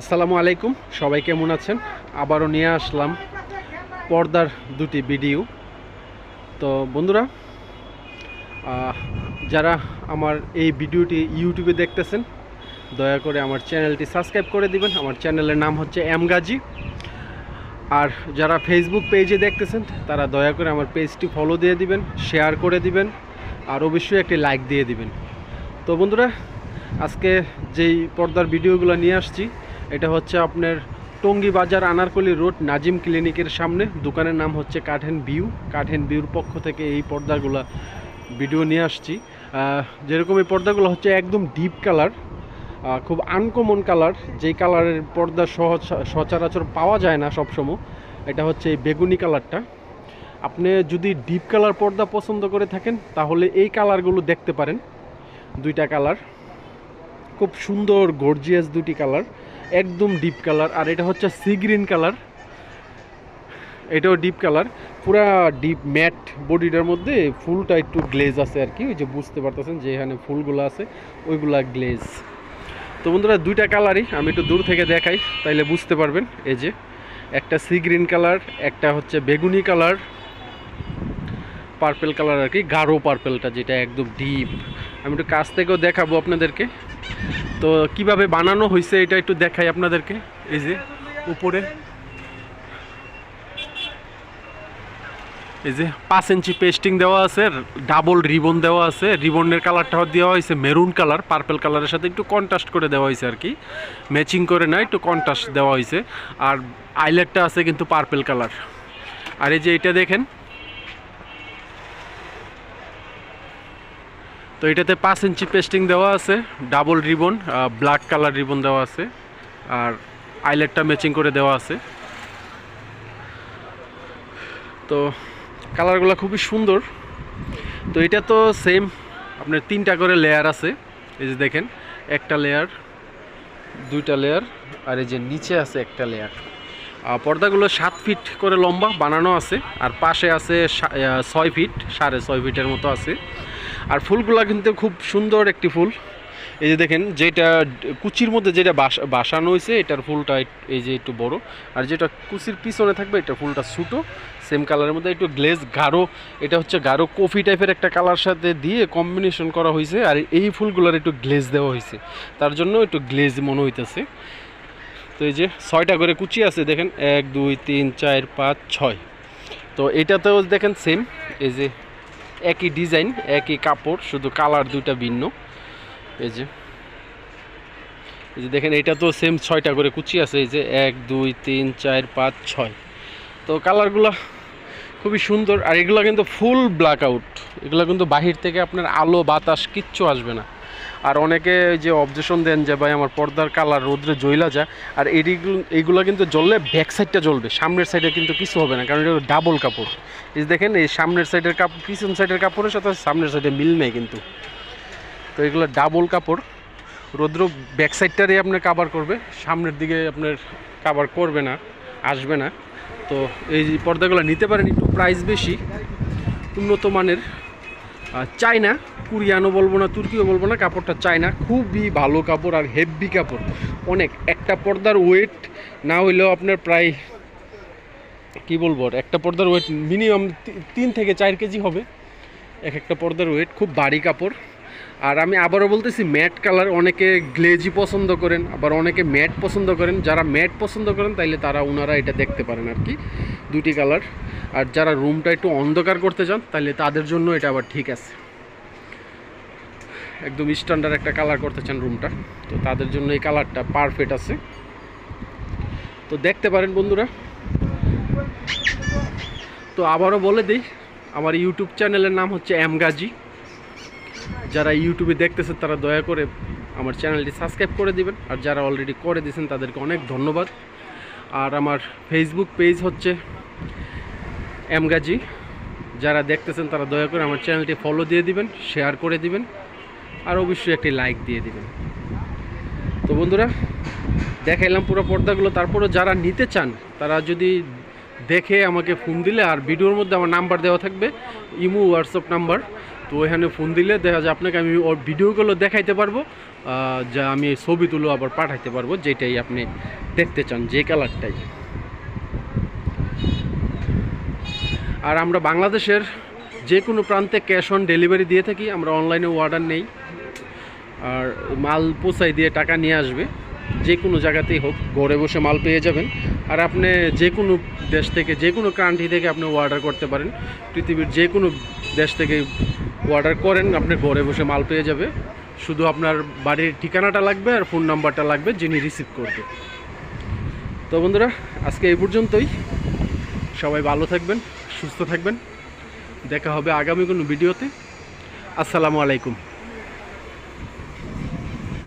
আসসালামু আলাইকুম, সবাই কেমন আছেন? আবারও নিয়ে আসলাম পর্দার দুটি ভিডিও। তো বন্ধুরা যারা আমার এই ভিডিওটি ইউটিউবে দেখতেছেন, দয়া করে আমার চ্যানেলটি সাবস্ক্রাইব করে দিবেন। আমার চ্যানেলের নাম হচ্ছে এম গাজী। আর যারা ফেসবুক পেজে দেখতেছেন, তারা দয়া করে আমার পেজটি ফলো দিয়ে দিবেন শেয়ার করে দিবেন, আর অবশ্যই একটি লাইক দিয়ে দিবেন। তো বন্ধুরা, আজকে যেই পর্দার ভিডিওগুলো নিয়ে আসছি এটা হচ্ছে আপনার টঙ্গী বাজার আনারকলি রোড, নাজিম ক্লিনিকের সামনে। দোকানের নাম হচ্ছে কাঠেন ভিউ কাঠেন ভিউর পক্ষ থেকে এই পর্দাগুলো ভিডিও নিয়ে আসছি। যেরকম এই পর্দাগুলো হচ্ছে একদম ডিপ কালার খুব আনকমন কালার। যেই কালারের পর্দা সহজ, সচরাচর পাওয়া যায় না সবসময়। এটা হচ্ছে এই বেগুনি কালারটা। আপনি যদি ডিপ কালার পর্দা পছন্দ করে থাকেন, তাহলে এই কালারগুলো দেখতে পারেন। দুইটা কালার। খুব সুন্দর, গর্জিয়াস দুটি কালার। একদম ডিপ কালার আর এটা হচ্ছে সি গ্রিন কালার এটাও ডিপ কালার পুরা ডিপ ম্যাট বডিটার মধ্যে ফুলটা একটু গ্লেজ আছে আর কি, ওই যে বুঝতে পারতেছেন যে এখানে ফুলগুলো আছে, ওইগুলা গ্লেজ তো বন্ধুরা, দুইটা কালারই আমি একটু দূর থেকে দেখাই, তাইলে বুঝতে পারবেন। এই যে একটা সি গ্রিন কালার একটা হচ্ছে বেগুনি কালার পার্পেল কালার আর কি, গাঢ় পার্পেলটা যেটা একদম ডিপ আমি একটু কাছ থেকেও দেখাবো আপনাদেরকে। তো কীভাবে বানানো হয়েছে এটা একটু দেখাই আপনাদেরকে, এই যে উপরে। এই যে পাঁচ ইঞ্চি পেস্টিং দেওয়া আছে ডাবল রিবন দেওয়া আছে। রিবনের কালারটা দেওয়া হয়েছে মেরুন কালার পার্পেল কালারের সাথে একটু কন্ট্রাস্ট করে দেওয়া হয়েছে আর কি। ম্যাচিং করে না, একটু কন্ট্রাস্ট দেওয়া হয়েছে আর আইলেটটা আছে কিন্তু পার্পেল কালার আর এই যে এটা দেখেন তো এটাতে পাঁচ ইঞ্চি পেস্টিং দেওয়া আছে, double ribbon black colour ribbon দেওয়া আছে, আর আইলেটটা ম্যাচিং করে দেওয়া আছে। তো কালারগুলো খুবই সুন্দর। তো এটা তো সেম আপনার তিনটা করে লেয়ার আছে, এই যে দেখেন, একটা লেয়ার দুইটা লেয়ার আর এই যে নিচে আছে একটা লেয়ার আর পর্দাগুলো সাত ফিট করে লম্বা বানানো আছে, আর পাশে আছে ছয় ফিট সাড়ে ছয় ফিটের মতো আছে। আর ফুলগুলো কিন্তু খুব সুন্দর একটি ফুল। এই যে দেখেন, যেটা কুচির মধ্যে যেটা বাস- বাসানো হয়েছে, এটার ফুলটা এই যে একটু বড়। আর যেটা কুচির পিছনে থাকবে, এটা ফুলটা ছোটো। সেম কালারের মধ্যে একটু গ্লেজ গাঢ়। এটা হচ্ছে গাঢ় কফি টাইপের একটা কালার সাথে দিয়ে কম্বিনেশন করা হয়েছে। আর এই ফুলগুলোর একটু গ্লেজ দেওয়া হয়েছে। তার জন্য একটু গ্লেজ মনে হইতেছে। তো এই যে ছয়টা করে কুচি আছে, দেখেন, এক, দুই, তিন, চার, পাঁচ, ছয়। তো এটাতেও দেখেন সেম এই যে একই ডিজাইন, একই কাপড়, শুধু কালার দুইটা ভিন্ন। এই যে। এই যে দেখেন, এটা তো সেম ছয়টা করে কুচি আছে, এই যে এক, দুই, তিন, চার, পাঁচ, ছয়। তো কালারগুলো খুবই সুন্দর, আর এগুলো কিন্তু ফুল ব্ল্যাক আউট এগুলো কিন্তু বাহির থেকে আপনার আলো, বাতাস কিচ্ছু আসবে না। আর অনেকে যে অবজেশন দেন যে ভাই আমার পর্দার কালার রোদ্রে জ্বলা যায়, আর এইগুলো এইগুলো কিন্তু জ্বললে ব্যাক সাইডটা জ্বলবে, সামনের সাইডে কিন্তু কিছু হবে না, কারণ এটা ডাবল কাপড়। এই দেখেন, এই সামনের সাইডের কাপড় পিছন সাইডের কাপড়ের সাথে সামনের সাইডে মিল নেই কিন্তু। তো এগুলো ডাবল কাপড়। রৌদ্র ব্যাক সাইডটারই আপনার কাভার করবে, সামনের দিকে আপনার কাভার করবে না, আসবে না। তো এই পর্দাগুলো নিতে পারেন, একটু প্রাইস বেশি, উন্নত মানের। চায়না, কুরিয়ানও বলব না, তুর্কিও বলব না, কাপড়টা চায়না। খুবই ভালো কাপড় আর হেভি কাপড়। অনেক, একটা পর্দার ওয়েট না হইলেও আপনার প্রায়, কি বলব একটা পর্দার ওয়েট মিনিমাম তিন থেকে চার কেজি হবে। এক একটা পর্দার ওয়েট খুব ভারী কাপড়। আর আমি আবারও বলতেছি ম্যাট কালার অনেকে গ্লেজি পছন্দ করেন, আবার অনেকে ম্যাট পছন্দ করেন। যারা ম্যাট পছন্দ করেন, তাইলে তারা ওনারা এটা দেখতে পারেন আর কি দুটি কালার আর যারা রুমটা একটু অন্ধকার করতে চান, তাহলে তাদের জন্য এটা আবার ঠিক আছে। একদম স্ট্যান্ডার্ড একটা কালার করতে চান রুমটা, তো তাদের জন্য এই কালারটা পারফেক্ট আছে। তো দেখতে পারেন বন্ধুরা। তো আবারও বলে দিই, আমার ইউটিউব চ্যানেলের নাম হচ্ছে এম গাজী যারা ইউটিউবে দেখতেছেন, তারা দয়া করে আমার চ্যানেলটি সাবস্ক্রাইব করে দিবেন। আর যারা অলরেডি করে দিয়েছেন, তাদেরকে অনেক ধন্যবাদ। আর আমার ফেসবুক পেজ হচ্ছে এম গাজী। যারা দেখতেছেন তারা দয়া করে আমার চ্যানেলটি ফলো দিয়ে দিবেন শেয়ার করে দিবেন, আর অবশ্যই একটি লাইক দিয়ে দিবেন। তো বন্ধুরা, দেখাইলাম পুরো পর্দাগুলো। তারপরে যারা নিতে চান, তারা যদি দেখে আমাকে ফোন দিলে, আর ভিডিওর মধ্যে আমার নাম্বার দেওয়া থাকবে, ইমো হোয়াটসঅ্যাপ নাম্বার তো ওইখানে ফোন দিলে দেখা যায় আপনাকে আমি ওর ভিডিওগুলো দেখাইতে পারব যা আমি ছবি তুলো আবার পাঠাইতে পারব, যেটাই আপনি দেখতে চান, যে কালারটাই আর আমরা বাংলাদেশের যে কোনো প্রান্তে ক্যাশ অন ডেলিভারি দিয়ে থাকি, আমরা অনলাইনে অর্ডার নেই। আর মাল পোসাই দিয়ে টাকা নিয়ে আসবে, যে কোনো জায়গাতেই হোক, ঘরে বসে মাল পেয়ে যাবেন। আর আপনি যে কোনো দেশ থেকে, যে কোনো কান্ট্রি থেকে আপনি অর্ডার করতে পারেন। পৃথিবীর যে কোনো দেশ থেকে অর্ডার করেন, আপনি ঘরে বসে মাল পেয়ে যাবে। শুধু আপনার বাড়ির ঠিকানাটা লাগবে আর ফোন নাম্বারটা লাগবে যিনি রিসিভ করবে। তো বন্ধুরা, আজকে এই পর্যন্তই। সবাই ভালো থাকবেন। সুস্থ থাকবেন। দেখা হবে আগামী কোনো ভিডিওতে। আসসালামু আলাইকুম।